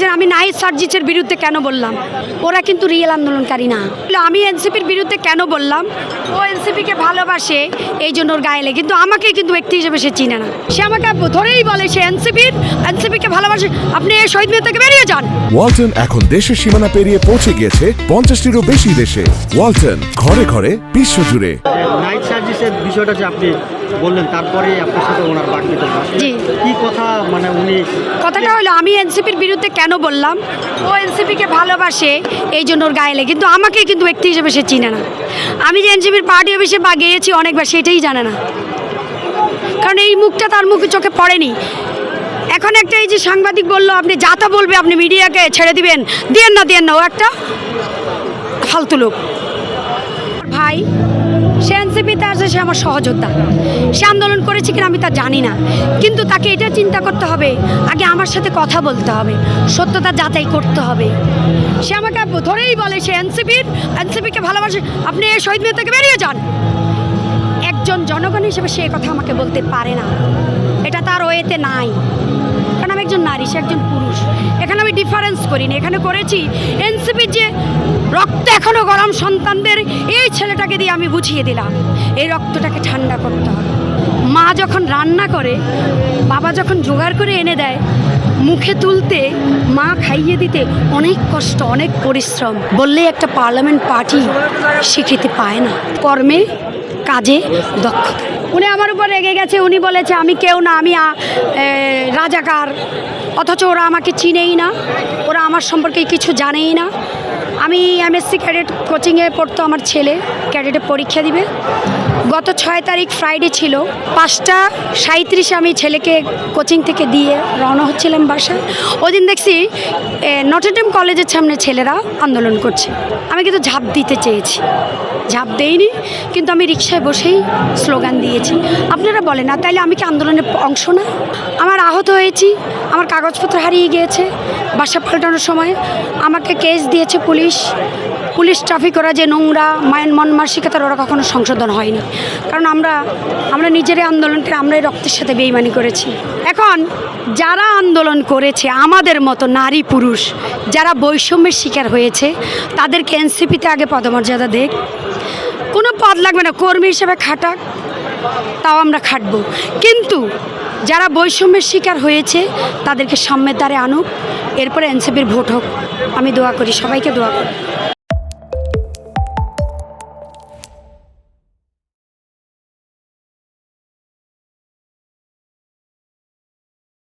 যে আমি নাহিদ সার্জিসের বিরুদ্ধে কেন বললাম? ওরা কিন্তু রিয়েল আন্দোলনকারী না। আমি এনসিপির বিরুদ্ধে কেন বললাম? ও এনসিপিকে ভালোবাসে এই জন্য ওর গায়ে লেগে। কিন্তু আমাকে কিন্তু ব্যক্তি হিসেবে সে চিনে না। সে আমাকে ধরেই বলে সে এনসিপির এনসিপিকে ভালোবাসে। আপনি এই শহীদ মিনার থেকে বেরিয়ে যান। ওয়ালটন এখন দেশের সীমানা পেরিয়ে পৌঁছে গিয়েছে পঞ্চাশটিরও বেশি দেশে। ওয়ালটন ঘরে ঘরে বিশ্বজুড়ে। নাইট সার্ভিসের বিষয়টা যে আপনি বললেন তারপরে আপনার সাথে ওনার বাকি জি। কি কথা মানে উনি কথাটা হলো আমি এনসিপির বিরুদ্ধে কেন বললাম? ও এনসিপিকে ভালোবাসে এই জন্য ওর গায়ে লেগে কিন্তু আমাকে কিন্তু ব্যক্তি হিসেবে সে চিনে না। আমি যে এনসিপির পার্টি অফিসে বা গিয়েছি অনেকবার সেটাই জানে না। কারণ এই মুখটা তার মুখে চোখে পড়েনি। এখন একটা এই যে সাংবাদিক বলল আপনি যা তা বলবে আপনি মিডিয়াকে ছেড়ে দিবেন। দিয়েন না দিয়েন না ও একটা ফালতু লোক। ভাই সে এনসিপিতে আছে সে আমার সহযোদ্ধা। সে আন্দোলন করেছে কিনা আমি তা জানি না। কিন্তু তাকে এটা চিন্তা করতে হবে। আগে আমার সাথে কথা বলতে হবে। সত্যতা যাচাই করতে হবে। সে আমাকে ধরেই বলে, সে এনসিপির এনসিপিকে ভালোবাসে। আপনি এই শহীদ মিনার থেকে বেরিয়ে যান। একজন জনগণ হিসেবে সে কথা আমাকে বলতে পারে না। এটা তার ওয়েতে নাই। কারণ আমি একজন নারী, সে একজন পুরুষ। এখানে আমি ডিফারেন্স করি না এখানে করেছি এনসিপির যে এখনও সন্তানদের এই ছেলেটাকে দিয়ে আমি বুঝিয়ে দিলাম, এই রক্তটাকে ঠান্ডা করতে হবে। মা যখন রান্না করে, বাবা যখন জোগাড় করে এনে দেয়, মুখে তুলতে, মা খাইয়ে দিতে অনেক কষ্ট, অনেক পরিশ্রম। বললে একটা পার্লামেন্ট পার্টি স্বীকৃতি পায় না। কর্মে, কাজে দক্ষতা। উনি আমার উপর রেগে গেছে, উনি বলেছে, আমি কেউ না, আমি রাজাকার। অথচ ওরা আমাকে চিনেই না, ওরা আমার সম্পর্কে কিছু জানেই না। আমি এমএসসি ক্যাডেট কোচিংয়ে পড়তো আমার ছেলে ক্যাডেটে পরীক্ষা দিবে। গত ছয় তারিখ ফ্রাইডে ছিল। পাঁচটা সাঁত্রিশে আমি ছেলেকে কোচিং থেকে দিয়ে রওনা হচ্ছিলাম বাসায়। ওই দিন দেখছি নটরডেম কলেজের সামনে ছেলেরা আন্দোলন করছে। আমি কিন্তু ঝাঁপ দিতে চেয়েছি। ঝাঁপ দেইনি, কিন্তু আমি রিক্সায় বসেই স্লোগান দিয়েছি। আপনারা বলেন, না, তাইলে আমি কি আন্দোলনের অংশ না? আমার আহত হয়েছি, আমার কাগজপত্র হারিয়ে গিয়েছে বাসা পাল্টানোর সময় আমাকে কেস দিয়েছে পুলিশ। পুলিশ ট্রাফিক ওরা যে নোংরা, মায়ের মন মানসিকতার ওরা কখনো সংশোধন হয়নি। কারণ আমরা আমরা নিজেরাই আন্দোলন করে, আমরাই রক্তের সাথে বেইমানি করেছি। এখন যারা আন্দোলন করেছে, আমাদের মতো নারী পুরুষ, যারা বৈষম্যের শিকার হয়েছে, তাদেরকে এনসিপিতে আগে পদমর্যাদা দেখ। কোনো পদ লাগবে না, কর্মী হিসেবে খাটাক। তাও আমরা খাটবো। কিন্তু যারা বৈষম্যের শিকার হয়েছে, তাদেরকে সাম্যের দ্বারে আনুক, এরপরে এনসিপির ভোট হোক। আমি দোয়া করি, সবাইকে দোয়া করি।